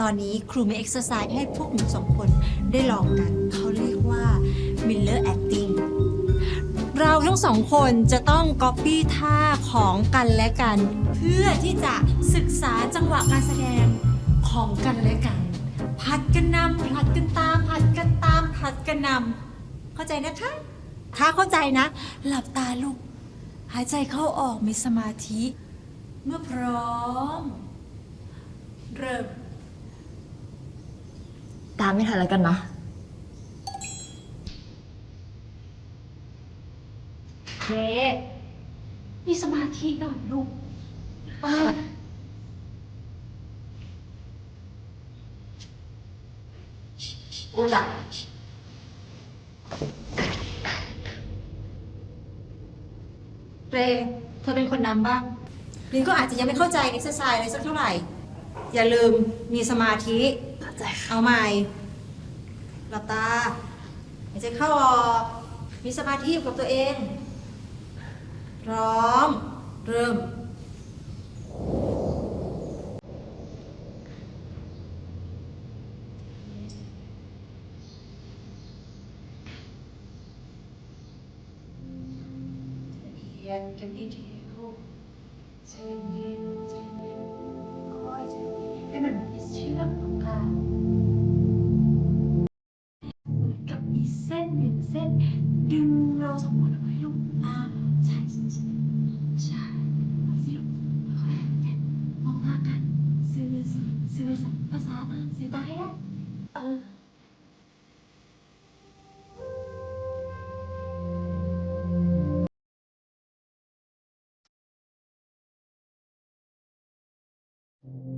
ตอนนี้ครูมีเอ็กซ์ไซส์ให้พวกหนูสองคนได้ลองกัน เขาเรียกว่า Miller Acting เราทั้งสองคนจะต้องก๊อปปี้ท่าของกันและกัน เพื่อที่จะศึกษาจังหวะการแสดงของกันและกัน ผัดกันนำผัดกันตามผัดกันตามผัดกันนำเข้าใจนะคะ ถ้าเข้าใจนะ หลับตาลูก หายใจเข้าออกมีสมาธิ เมื่อพร้อม เริ่ม ตามไม่ทันแล้วกันนะ เจ๊มีสมาธิหน่อยลูกเรเธอเป็นคนนำบ้าง ลินก็อาจจะยังไม่เข้าใจเอ็กซ์ไซส์เลยสักเท่าไหร่ อย่าลืมมีสมาธิเข้า ใจค่ะเอาใหม่ หลับตาหายใจเข้าออก มีสมาธิอยู่กับตัวเอง พร้อม เริ่มเย็นกันดีทีลูกใจเย็นใจเย็นค่อยใจ เย็นให้มันมีเชือกตรงกลางเหมือนกับมีเส้นหนึ่งเ